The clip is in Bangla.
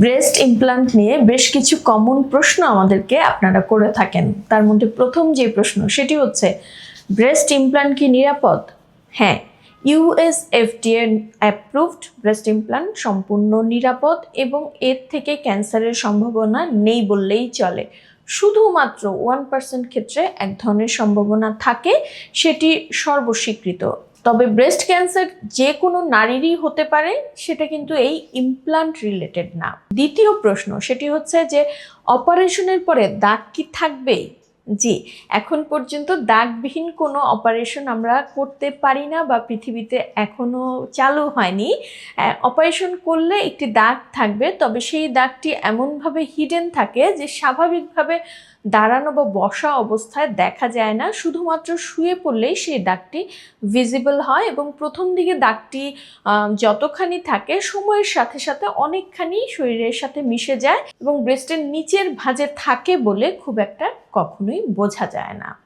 ব্রেস্ট ইমপ্লান্ট নিয়ে বেশ কিছু কমন প্রশ্ন আমাদেরকে আপনারা করে থাকেন। তার মধ্যে প্রথম যে প্রশ্ন, সেটি হচ্ছে ব্রেস্ট ইমপ্লান্ট কি নিরাপদ? হ্যাঁ US FDA approved breast implant সম্পূর্ণ নিরাপদ এবং এর থেকে ক্যান্সারের সম্ভাবনা নেই বললেই চলে। শুধুমাত্র ওয়ান পার্সেন্ট ক্ষেত্রে এক ধরনের সম্ভাবনা থাকে, সেটি সর্বস্বীকৃত। তবে ব্রেস্ট ক্যান্সার যে কোনো নারীরই হতে পারে, সেটা কিন্তু এই ইমপ্লান্ট রিলেটেড না। দ্বিতীয় প্রশ্ন, সেটি হচ্ছে যে অপারেশনের পরে দাগ কি থাকবে জি, এখন পর্যন্ত দাগবিহীন কোনো অপারেশন আমরা করতে পারি না বা পৃথিবীতে এখনও চালু হয়নি। অপারেশন করলে একটি দাগ থাকবে, তবে সেই দাগটি এমনভাবে হিডেন থাকে যে স্বাভাবিকভাবে দাঁড়ানো বা বসা অবস্থায় দেখা যায় না। শুধুমাত্র শুয়ে পড়লেই সেই দাগটি ভিজিবল হয় এবং প্রথম দিকে দাগটি যতখানি থাকে সময়ের সাথে সাথে অনেকখানি শরীরের সাথে মিশে যায় এবং ব্রেস্টের নিচের ভাঁজে থাকে বলে খুব একটা কখনোই বোঝা যায় না।